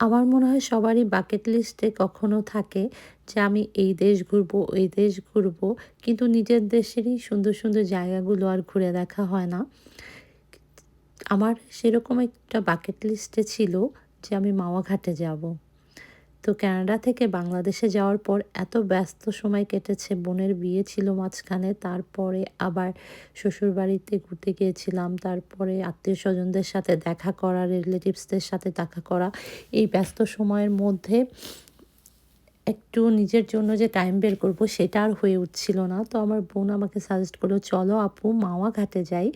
আমার মনে হয় সবারই বাকেট লিস্টে কখনো থাকে যে আমি এই দেশ ঘুরবো এই দেশ ঘুরবো। কিন্তু নিজের দেশেরই সুন্দর সুন্দর জায়গাগুলো আর ঘুরে দেখা হয় না। আমার সেরকম একটা বাকেট লিস্টে ছিল যে আমি মাওয়া ঘাটে যাব। তো কানাডা থেকে বাংলাদেশে যাওয়ার পর এত ব্যস্ত সময় কেটেছে। বোনের বিয়ে ছিল মাঝখানে, তারপরে আবার শ্বশুরবাড়িতে ঘুরতে গিয়েছিলাম, তারপরে আত্মীয় স্বজনদের সাথে দেখা করা রিলেটিভসদের সাথে দেখা করা। এই ব্যস্ত সময়ের মধ্যে একটু নিজের জন্য যে টাইম বের করব সেটা আর হয়ে উঠছিল না। তো আমার বোন আমাকে সাজেস্ট করল, চলো আপু, মাওয়া ঘাটে যাই।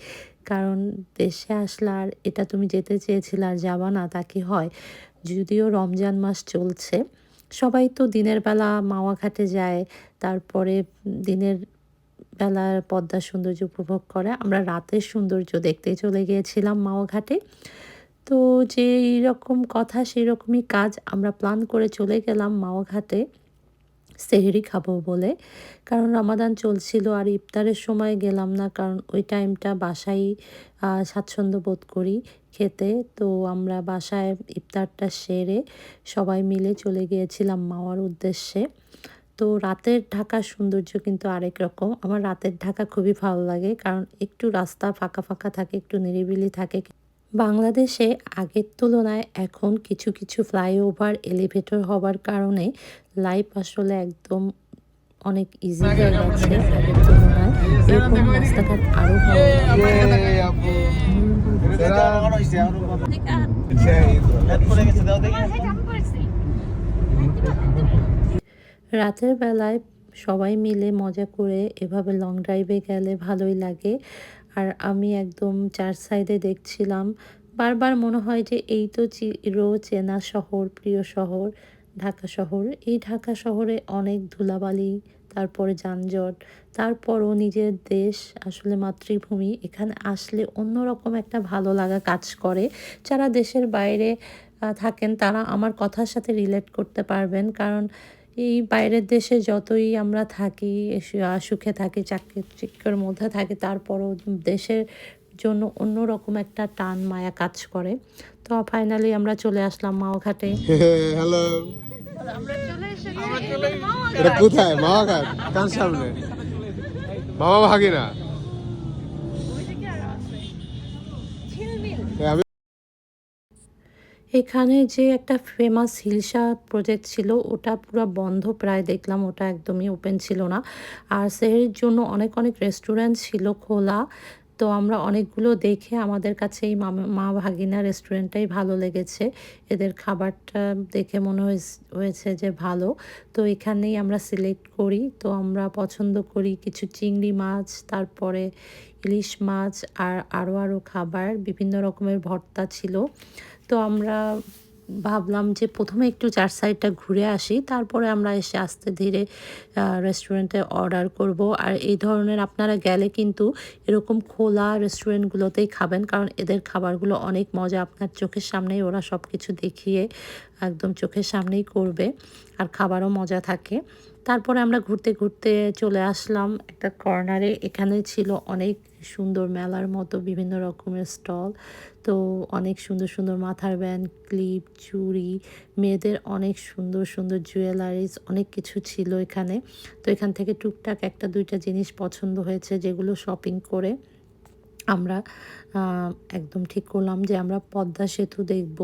কারণ দেশে আসলে আর এটা তুমি যেতে চেয়েছিলে আর যাবা না, তা কি হয়? যদিও রমজান মাস চলছে, সবাই তো দিনের বেলা মাওয়া ঘাটে যায়, তারপরে দিনের বেলার পদ্মার সৌন্দর্য উপভোগ করে। আমরা রাতের সৌন্দর্য দেখতে চলে গিয়েছিলাম মাওয়া ঘাটে তো যে রকম কথা, সেই রকমই কাজ আমরা প্ল্যান করে চলে গেলাম মাওয়া ঘাটে সেহেরি খাব বলে। কারণ রামাদান চলছিল আর ইফতারের সময় গেলাম না, কারণ ওই টাইমটা বাসায় স্বাচ্ছন্দ্য বোধ করি। খেতে। তো আমরা বাসায় ইফতারটা সেরে সবাই মিলে চলে গিয়েছিলাম মাওয়ার উদ্দেশ্যে। তো রাতের ঢাকার সৌন্দর্য কিন্তু আরেক রকম। আমার রাতের ঢাকা খুবই ভালো লাগে কারণ একটু রাস্তা ফাঁকা ফাঁকা থাকে, একটু নিরিবিলি থাকে। বাংলাদেশে আগের তুলনায় এখন কিছু কিছু ফ্লাইওভার এলিভেটর হবার কারণে লাইফ আসলে একদম অনেক ইজি হয়ে গেছে। এরকম রাস্তাঘাট আরও রাতের বেলায় সবাই মিলে মজা করে এভাবে লং ড্রাইভে গেলে ভালোই লাগে। আর আমি একদম চার সাইডে দেখছিলাম। বারবার মনে হয় যে এই তো চির চেনা শহর প্রিয় শহর ঢাকা শহর। এই ঢাকা শহরে অনেক ধুলাবালি তারপরে যানজট তারপরও নিজের দেশ আসলে মাতৃভূমি এখানে আসলে অন্যরকম একটা ভালো লাগা কাজ করে। যারা দেশের বাইরে থাকেন তারা আমার কথার সাথে রিলেট করতে পারবেন। কারণ এই বাইরের দেশে যতই আমরা থাকি সুখে থাকি চাকরি চিক্কর মধ্যে থাকি তারপরও দেশের জন্য অন্যরকম একটা টান মায়া কাজ করে। তো ফাইনালি আমরা চলে আসলাম মাওঘাটে। হ্যালো এটা কোথায়? মামা ঘাট কার সামনে? মামা ভাগিনা। আমি এখানে যে একটা ফেমাস হিলসা প্রজেক্ট ছিল, ওটা পুরো বন্ধ প্রায় দেখলাম, ওটা একদমই ওপেন ছিল না। আর সেহের জন্য অনেক অনেক রেস্টুরেন্ট ছিল খোলা। তো আমরা অনেকগুলো দেখে আমাদের কাছে এই মা ভাগিনা রেস্টুরেন্টটাই ভালো লেগেছে। এদের খাবারটা দেখে মনে হয়েছে যে ভালো। তো এখানেই আমরা সিলেক্ট করি। তো আমরা পছন্দ করি কিছু চিংড়ি মাছ, তারপরে ইলিশ মাছ, আর আরও আরও খাবার। বিভিন্ন রকমের ভর্তা ছিল। তো আমরা ভাবলাম যে প্রথমে একটু চার সাইডটা ঘুরে আসি, তারপরে আমরা এসে আস্তে ধীরে রেস্টুরেন্টে অর্ডার করব। আর এই ধরনের আপনারা গেলে কিন্তু এরকম খোলা রেস্টুরেন্টগুলোতেই খাবেন, কারণ এদের খাবারগুলো অনেক মজা আপনার চোখের সামনেই, ওরা সব কিছু দেখিয়ে একদম চোখের সামনেই করবে, আর খাবারও মজা থাকে। তারপরে আমরা ঘুরতে ঘুরতে চলে আসলাম একটা কর্নারে। এখানে ছিল অনেক সুন্দর মেলার মতো, বিভিন্ন রকমের স্টল। তো অনেক সুন্দর সুন্দর মাথার ব্যান্ড, ক্লিপ, চুড়ি, মেয়েদের অনেক সুন্দর সুন্দর জুয়েলারিজ, অনেক কিছু ছিল এখানে। তো এখান থেকে টুকটাক একটা, দুইটা জিনিস পছন্দ হয়েছে যেগুলো শপিং করে আমরা একদম ঠিক করলাম যে আমরা পদ্মা সেতু দেখব।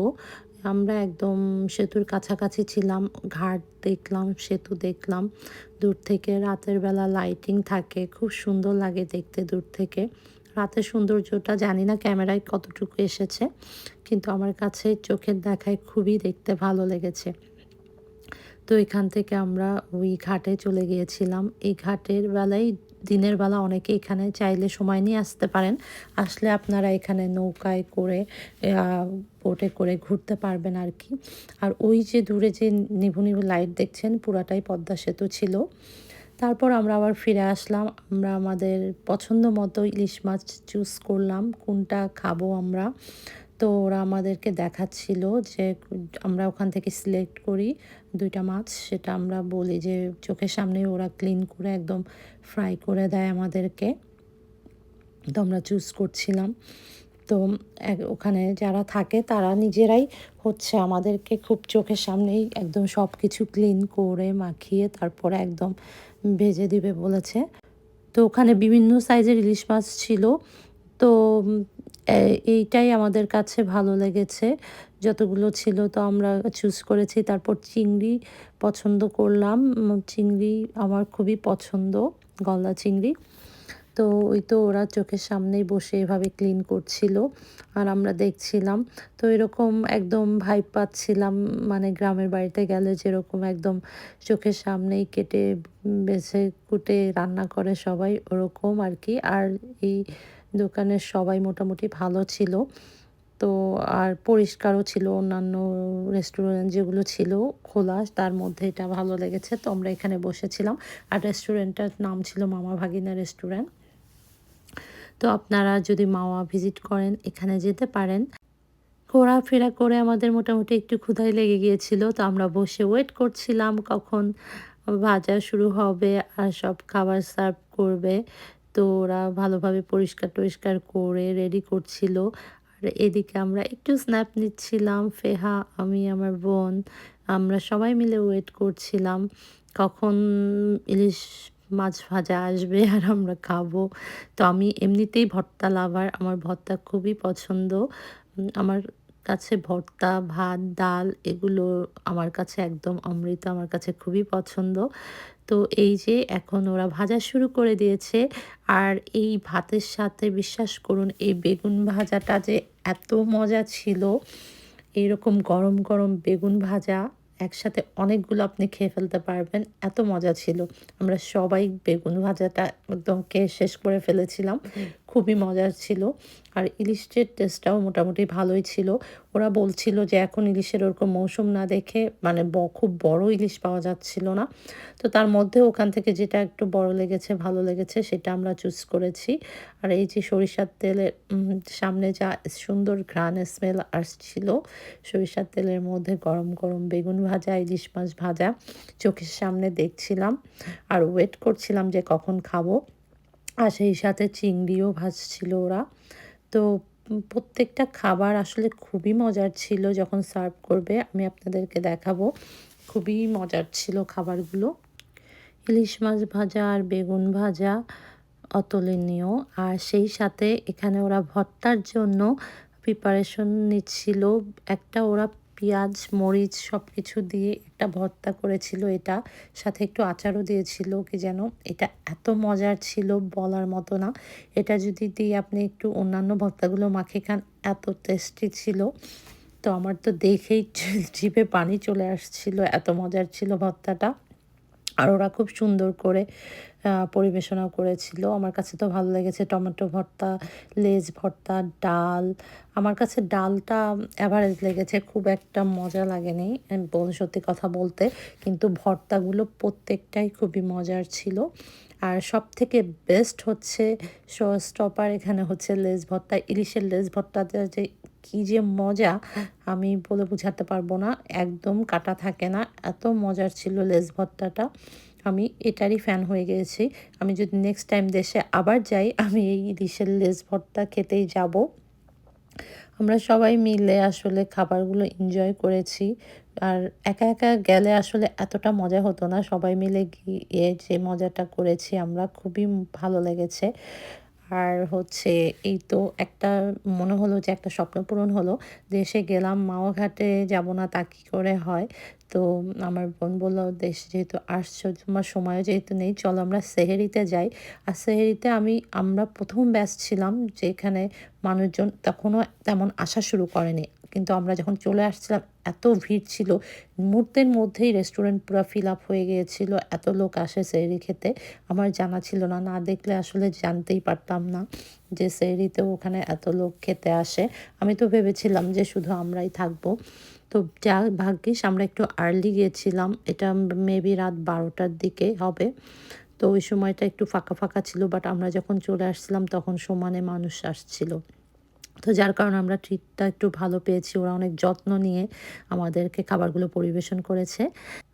আমরা একদম সেতুর কাছাকাছি ছিলাম, ঘাট দেখলাম, সেতু দেখলাম। দূর থেকে রাতের বেলা লাইটিং থাকে, খুব সুন্দর লাগে দেখতে দূর থেকে। রাতের সৌন্দর্যটা জানি না ক্যামেরায় কতটুকু এসেছে, কিন্তু আমার কাছে চোখের দেখায় খুবই দেখতে ভালো লেগেছে। তো এখান থেকে আমরা ওই ঘাটে চলে গিয়েছিলাম। এই ঘাটের বেলায় দিনের বেলা অনেকে এখানে চাইলে সময় নিয়ে আসতে পারেন। আসলে আপনারা এখানে নৌকায় করে বোটে করে ঘুরতে পারবেন আর কি। আর ওই যে দূরে যে নিভু নিভু লাইট দেখছেন, পুরাটাই পদ্মা সেতু ছিল। তারপর আমরা আবার ফিরে আসলাম। আমরা আমাদের পছন্দ মতো ইলিশ মাছ চুজ করলাম। কোনটা খাব আমরা? তো ওরা আমাদেরকে দেখাচ্ছিল যে আমরা ওখান থেকে সিলেক্ট করি দুইটা মাছ, সেটা আমরা বলি যে চোখের সামনে ওরা ক্লিন করে একদম ফ্রাই করে দেয় আমাদেরকে। তো আমরা চুজ করছিলাম। তো ওখানে যারা থাকে তারা নিজেরাই হচ্ছে আমাদেরকে খুব চোখের সামনেই একদম সব কিছু ক্লিন করে মাখিয়ে তারপরে একদম ভেজে দিবে বলেছে। তো ওখানে বিভিন্ন সাইজের ইলিশ মাছ ছিল। তো এইটাই আমাদের কাছে ভালো লেগেছে। যতগুলো ছিল তো আমরা চুজ করেছি। তারপর চিংড়ি পছন্দ করলাম। চিংড়ি আমার খুবই পছন্দ, গলদা চিংড়ি। তো ওই তো ওরা চোখের সামনেই বসে এভাবে ক্লিন করছিল। আর আমরা দেখছিলাম, তো এরকম একদম ভাইব পাচ্ছিলাম। মানে গ্রামের বাড়িতে গেলে যেরকম একদম চোখের সামনেই কেটে বেছে কুটে রান্না করে সবাই, ওরকম আর কি। আর এই দোকানের সবাই মোটামুটি ভালো ছিল। তো আর পরিষ্কারও ছিল, অন্যান্য রেস্টুরেন্ট যেগুলো ছিল খোলা, তার মধ্যে এটা ভালো লেগেছে। তো আমরা এখানে বসেছিলাম। আর রেস্টুরেন্টটার নাম ছিল মামা ভাগিনা রেস্টুরেন্ট তো আপনারা যদি মাওয়া ভিজিট করেন, এখানে যেতে পারেন। ঘোরাফেরা করে আমাদের মোটামুটি একটু ক্ষুধাই লেগে গিয়েছিল। তো আমরা বসে ওয়েট করছিলাম কখন ভাজা শুরু হবে আর সব খাবার সার্ভ করবে। তো ওরা ভালোভাবে পরিষ্কার টরিষ্কার করে রেডি করছিল। আর এদিকে আমরা একটু স্ন্যাপ নিচ্ছিলাম, ফেহা, আমি, আমার বোন, আমরা সবাই মিলে ওয়েট করছিলাম। কখন ইলিশ মাছ ভাজা আসবে আর আমরা খাব। তো আমি এমনিতেই ভর্তা লাভার আমার ভর্তা খুবই পছন্দ। আমার কাছে ভর্তা, ভাত, ডাল, এগুলো আমার কাছে একদম অমৃত, আমার কাছে খুবই পছন্দ। তো এই যে এখন ওরা ভাজা শুরু করে দিয়েছে। আর এই ভাতের সাথে বিশ্বাস করুন, এই বেগুন ভাজাটা যে এত মজা ছিল এইরকম গরম গরম বেগুন ভাজা একসাথে অনেকগুলো আপনি খেয়ে ফেলতে পারবেন, এত মজা ছিল। আমরা সবাই বেগুন ভাজাটা একদম খেয়ে শেষ করে ফেলেছিলাম। খুবই মজার ছিল। আর ইলিশের টেস্টটাও মোটামুটি ভালোই ছিল। ওরা বলছিল যে, এখন ইলিশের ওরকম মৌসুম না দেখে মানে ব- খুব বড় ইলিশ পাওয়া যাচ্ছিল না। তো তার মধ্যে ওখান থেকে যেটা একটু বড় লেগেছে, ভালো লেগেছে, সেটা আমরা চুজ করেছি। আর এই যে সরিষার তেলের সামনে যা সুন্দর ঘ্রাণ স্মেল আসছিল, সরিষার তেলের মধ্যে গরম গরম বেগুন ভাজা, ইলিশ মাছ ভাজা, চোখের সামনে দেখছিলাম। আর ওয়েট করছিলাম যে কখন খাব। আর সেই সাথে চিংড়িও ভাজছিল ওরা। তো প্রত্যেকটা খাবার আসলে খুবই মজার ছিল যখন সার্ভ করবে, আমি আপনাদেরকে দেখাবো। খুবই মজার ছিল খাবারগুলো। ইলিশ মাছ ভাজা আর বেগুন ভাজা, অতুলনীয়। আর সেই সাথে এখানে ওরা ভর্তার জন্য প্রিপারেশন নিচ্ছিল। একটা ওরা পেঁয়াজ, মরিচ সব কিছু দিয়ে একটা ভর্তা করেছিল এটা। সাথে একটু আচারও দিয়েছিল কি যেন এটা এত মজার ছিল বলার মতো না। এটা যদি দিয়ে আপনি একটু অন্যান্য ভর্তাগুলো মাখে খান, এত টেস্টি ছিল। তো আমার তো দেখেই জিভে পানি চলে আসছিল, এত মজার ছিল ভর্তাটা। আর ওরা খুব সুন্দর করে পরিবেশনা করেছিল। আমার কাছে তো ভালো লেগেছে টমেটো ভর্তা, লেজ ভর্তা, ডাল। আমার কাছে ডালটা অ্যাভারেজ লেগেছে, খুব একটা মজা লাগেনি বল- সত্যি কথা বলতে। কিন্তু ভর্তাগুলো প্রত্যেকটাই খুবই মজার ছিল। আর সব থেকে বেস্ট হচ্ছে শো স্টপার এখানে হচ্ছে লেজ ভর্তা, ইলিশের লেজ ভর্তাটা যে কি যে মজা, আমি বলে বোঝাতে পারব না। একদম কাটা থাকে না। এত মজার ছিল লেজ ভর্তাটা। আমি এটারই ফ্যান হয়ে গেছি। আমি যদি নেক্সট টাইম দেশে আবার যাই, আমি এই ইলিশের লেজ ভর্তা খেতেই যাব। আমরা সবাই মিলে আসলে খাবারগুলো এনজয় করেছি। আর একা একা গেলে আসলে এতটা মজা হতো না। সবাই মিলে গিয়ে যে মজাটা করেছি, আমরা খুবই ভালো লেগেছে। আর হচ্ছে এই তো একটা মনে হলো যে একটা স্বপ্ন পূরণ হলো দেশে গেলাম মাওয়াঘাটে যাব না তা কী করে হয়? তো আমার বোন বলল, দেশ যেহেতু আসছো, তোমার সময়ও যেহেতু নেই, চলো আমরা সেহেরিতে যাই। আর সেহেরিতে আমি, আমরা প্রথম ব্যাচ ছিলাম যেখানে মানুষজন তখনও তেমন আসা শুরু করেনি। কিন্তু আমরা যখন চলে আসছিলাম, এত ভিড় ছিল। মুহূর্তের মধ্যেই রেস্টুরেন্ট পুরো ফিল আপ হয়ে গিয়েছিল। এত লোক আসে সেহরি খেতে। আমার জানা ছিল না না দেখলে আসলে জানতেই পারতাম না যে সেহরিতেও ওখানে এত লোক খেতে আসে। আমি তো ভেবেছিলাম যে শুধু আমরাই থাকব। তো যা ভাগ্যিস আমরা একটু আর্লি গিয়েছিলাম। এটা মেবি রাত বারোটার দিকে হবে। তো ওই সময়টা একটু ফাঁকা ফাঁকা ছিল বাট আমরা যখন চলে আসছিলাম তখন সমানে মানুষ আসছিল। তো যার কারণে আমরা ট্রিটটা একটু ভালো পেয়েছি। ওরা অনেক যত্ন নিয়ে আমাদেরকে খাবারগুলো পরিবেশন করেছে।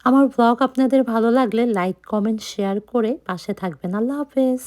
আমার ব্লগ আপনাদের ভালো লাগলে লাইক কমেন্ট শেয়ার করে পাশে থাকবেন। আল্লাহ হাফেজ।